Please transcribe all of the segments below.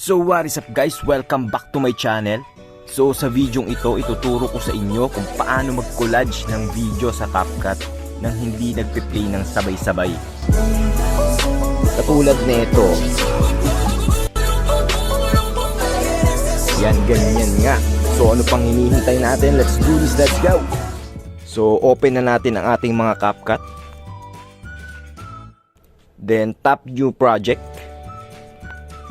So what is up guys? Welcome back to my channel. So sa videong ito, ituturo ko sa inyo kung paano mag-collage ng video sa CapCut nang hindi nagpe-play ng sabay-sabay. Katulad nito. Yan, ganyan nga. So ano pang hinihintay natin? Let's do this, let's go! So open na natin ang ating mga CapCut. Then tap new project.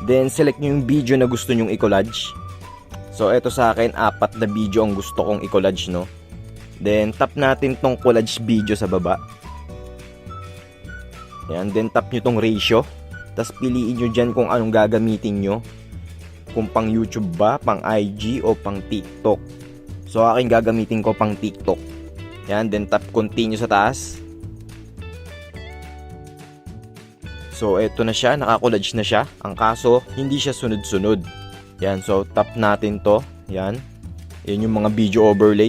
Then, select nyo yung video na gusto nyong i-collage. So, eto sa akin, apat na video ang gusto kong i-collage, no? Then, tap natin tong collage video sa baba. Yan, then tap nyo tong ratio. Tapos, piliin nyo dyan kung anong gagamitin nyo. Kung pang YouTube ba, pang IG, o pang TikTok. So, akin gagamitin ko pang TikTok. Yan, then tap continue sa taas. So, eto na siya, nakakollage na siya. Ang kaso, hindi siya sunod-sunod. Yan, so tap natin to. Yan. Yan yung mga video overlay.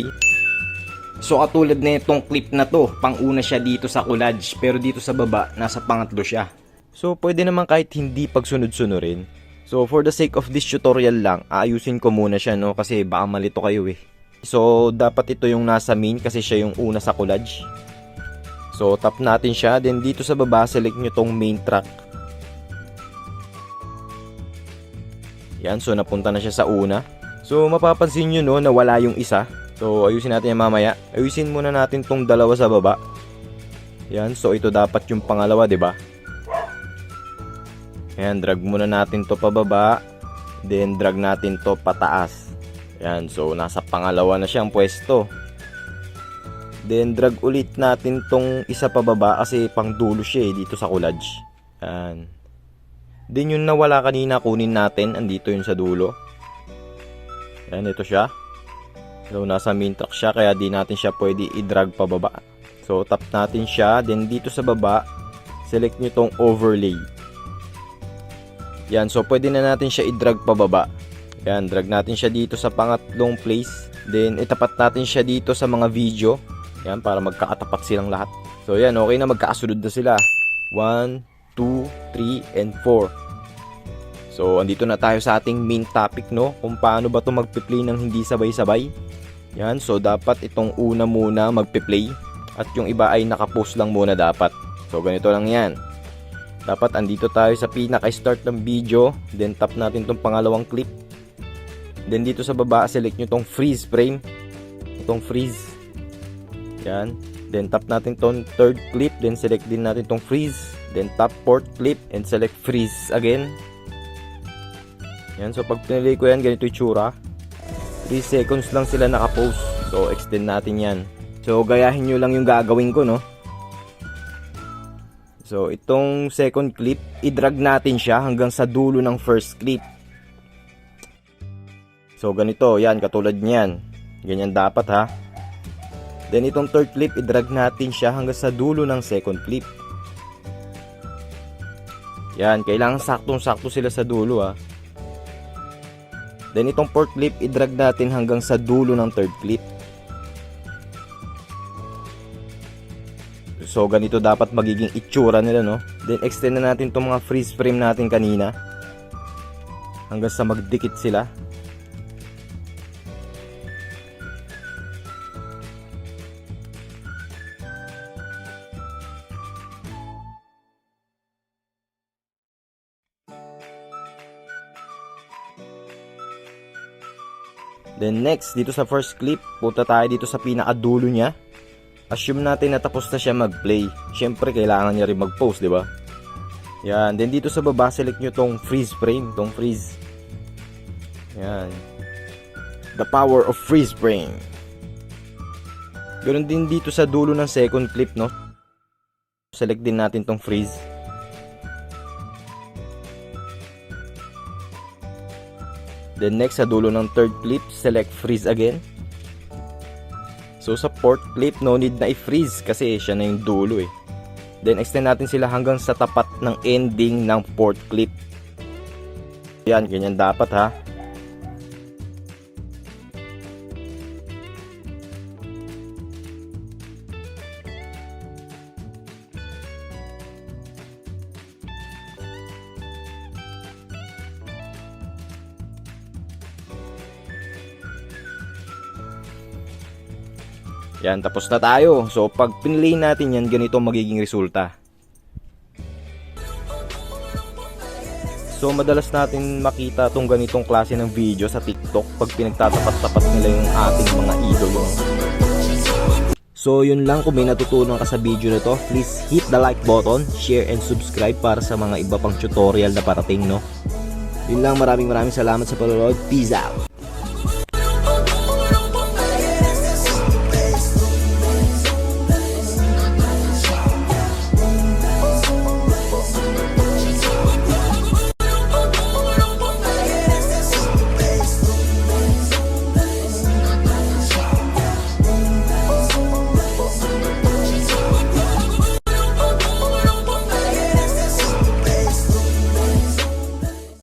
So, katulad na itong clip na to, pang-una siya dito sa collage, pero dito sa baba, nasa pangatlo siya. So, pwede naman kahit hindi pagsunod-sunurin. So, for the sake of this tutorial lang, aayusin ko muna siya, no? Kasi baka malito kayo eh. So, dapat ito yung nasa main kasi siya yung una sa collage. So, tap natin siya. Then, dito sa baba, select nyo tong main track. Yan, so napunta na siya sa una. So, mapapansin nyo no, na wala yung isa. So, ayusin natin yan mamaya. Ayusin muna natin tong dalawa sa baba. Yan, so ito dapat yung pangalawa, 'di ba? Ayan, drag muna natin to pababa. Then, drag natin to pataas. Yan, so nasa pangalawa na siyang pwesto. Then drag ulit natin tong isa pababa kasi pang dulo siya eh, dito sa collage. Yan. Then yung nawala kanina kunin natin, andito yun sa dulo. Yan, ito siya. So nasa main track siya kaya di natin siya pwede i-drag pababa. So tap natin siya, then dito sa baba, select nyo tong overlay. Yan, so pwede na natin siya i-drag pababa. Yan, drag natin siya dito sa pangatlong place. Then itapat natin siya dito sa mga video. Yan, para magkakatapat silang lahat. So, yan, okay na magkakasunod na sila. 1, 2, 3, and 4. So, andito na tayo sa ating main topic, no? Kung paano ba ito magpe-play ng hindi sabay-sabay. Yan, so dapat itong una muna magpe-play. At yung iba ay nakapost lang muna dapat. So, ganito lang yan. Dapat andito tayo sa pinaka-start ng video. Then, tap natin itong pangalawang clip. Then, dito sa baba, select nyo itong freeze frame. Itong freeze. Yan. Then tap natin tong third clip, then select din natin tong freeze. Then tap fourth clip and select freeze again. Yan, so pag pinili ko yan, ganito yung tsura. 3 seconds lang sila nakapost. So extend natin yan. So gayahin nyo lang yung gagawin ko, no? So itong second clip, i-drag natin siya hanggang sa dulo ng first clip. So ganito, yan, katulad niyan. Ganyan dapat ha. Then itong third clip, i-drag natin siya hanggang sa dulo ng second clip. Yan, kailangan saktong-sakto sila sa dulo ha. Then itong fourth clip, i-drag natin hanggang sa dulo ng third clip. So ganito dapat magiging itsura nila no. Then extend na natin itong mga freeze frame natin kanina. Hanggang sa magdikit sila. Then next, dito sa first clip, punta tayo dito sa pinakadulo niya. Assume natin na tapos na siya mag-play. Siyempre, kailangan niya rin mag-post, di ba? Yan. Then dito sa baba, select nyo tong freeze frame. Tong freeze. Yan. The power of freeze frame. Ganun din dito sa dulo ng second clip, no? Select din natin tong freeze. Then next sa dulo ng third clip, select freeze again. So sa fourth clip, no need na i-freeze kasi siya na yung dulo eh. Then extend natin sila hanggang sa tapat ng ending ng fourth clip. Yan, ganyan dapat ha. Yan, tapos na tayo. So, pag pinlay natin yan, ganito magiging resulta. So, madalas natin makita tong ganitong klase ng video sa TikTok pag pinagtatapat-tapat nila yung ating mga idolo. So, yun lang. Kung may natutunan ka sa video na to, please hit the like button, share, and subscribe para sa mga iba pang tutorial na parating, no? Yun lang. Maraming maraming salamat sa panonood. Peace out!